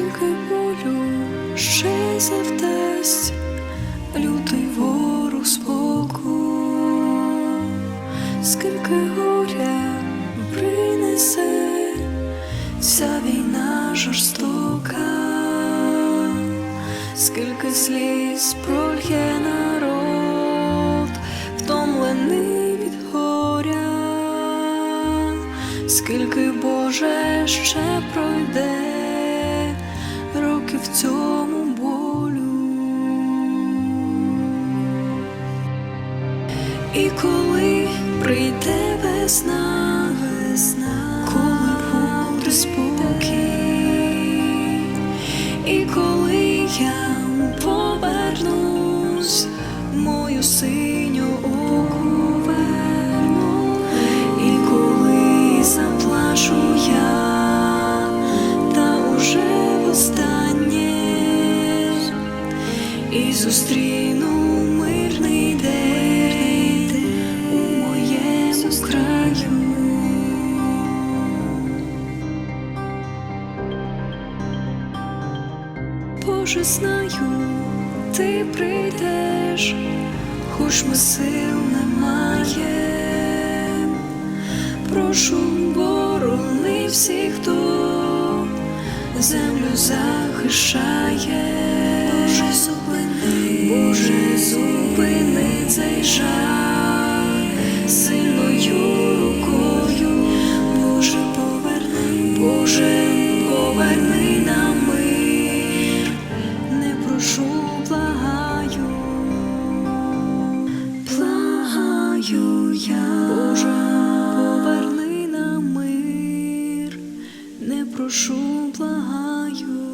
скільки болю ще завдасть лютий ворог споку, скільки горя принесе ця війна жорстока, скільки сліз прольє народ, втомлений від горя, скільки Боже ще пройде в цьому болю. І коли прийде весна, весна, коли буде спокій, і коли я повернусь, мою синю зустріну мирний день у моєму краю. Боже, знаю, ти прийдеш, хоч ми сил немає. Прошу, борони всіх, хто землю захищає. Боже, зупини цей жах. Сильною рукою, Боже поверни, Боже, поверни на мир, не прошу, благаю, благаю я, Боже, поверни на мир, не прошу, благаю.